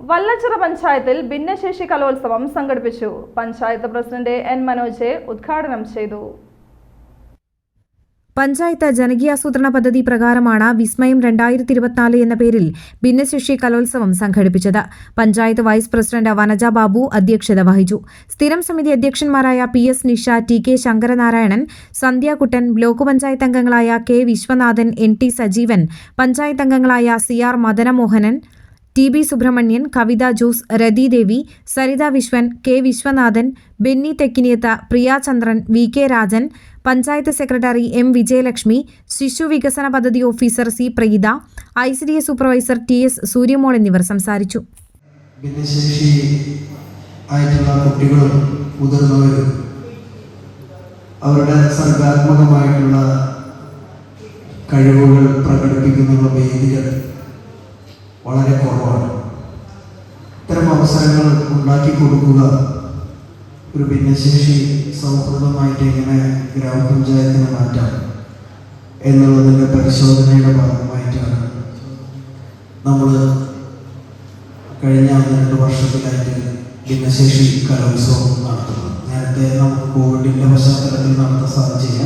വല്ലച്ചിറ പഞ്ചായത്തിൽ ഭിന്നശേഷി കലോത്സവം സംഘടിപ്പിച്ചു. പഞ്ചായത്ത് പ്രസിഡന്റ് എൻ മനോജ് ഉദ്ഘാടനം ചെയ്തു. പഞ്ചായത്ത് ജനകീയാസൂത്രണ പദ്ധതി പ്രകാരമാണ് വിസ്മയം രണ്ടായിരത്തി ഇരുപത്തിനാല് എന്ന പേരിൽ ഭിന്നശേഷി കലോത്സവം സംഘടിപ്പിച്ചത്. പഞ്ചായത്ത് വൈസ് പ്രസിഡന്റ് വനജ ബാബു അധ്യക്ഷത വഹിച്ചു. സ്ഥിരം സമിതി അധ്യക്ഷന്മാരായ P S Nisha T K Sankaranarayanan Sandhyakuttan block panchayat അംഗങ്ങളായ K Viswanathan N T Sajeevan panchayat അംഗങ്ങളായ C R Madanamohanan T B Subramanian Kavitha Jose Rathidevi Saritha Viswan K Viswanathan Benny Thekkiniyath Priya Chandran V K Rajan panchayat secretary M Vijayalakshmi ശിശു വികസന പദ്ധതി officer C Preetha I C D S supervisor T S Suryamol എന്നിവർ സംസാരിച്ചു. ആയിട്ടുള്ള അവരുടെ സർഗാത്മകമായിട്ടുള്ള കഴിവുകൾ പ്രകടിപ്പിക്കുന്ന വേദികൾ വളരെ കുറവാണ്. ഇത്തരം അവസരങ്ങൾ ഉണ്ടാക്കി കൊടുക്കുക ഒരു ഭിന്നശേഷി സൗഹൃദമായിട്ട് എങ്ങനെ ഗ്രാമപഞ്ചായത്തിനെ മാറ്റാം എന്നുള്ളതിന്റെ പരിശോധനയുടെ ഭാഗമായിട്ടാണ് നമ്മൾ കഴിഞ്ഞ രണ്ട് വർഷത്തിലായിട്ട് ഭിന്നശേഷി കലോത്സവം നടത്തുന്നത്. നേരത്തെ നമുക്ക് കോവിഡിന്റെ പശ്ചാത്തലത്തിൽ നടത്താൻ സാധിച്ചില്ല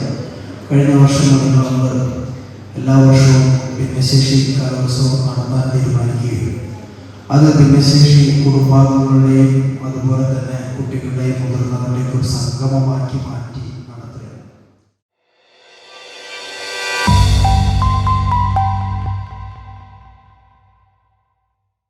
കഴിഞ്ഞ വർഷം നമ്മൾ എല്ലാ വർഷവും ഭിന്നശേഷി കലോത്സവം നടത്താൻ അത് ഭിന്നശേഷി കുടുംബാംഗങ്ങളുടെയും അതുപോലെ തന്നെ കുട്ടികളുടെയും മുതിർന്നവരുടെയും ഒരു സംഗമമാക്കി മാറ്റി.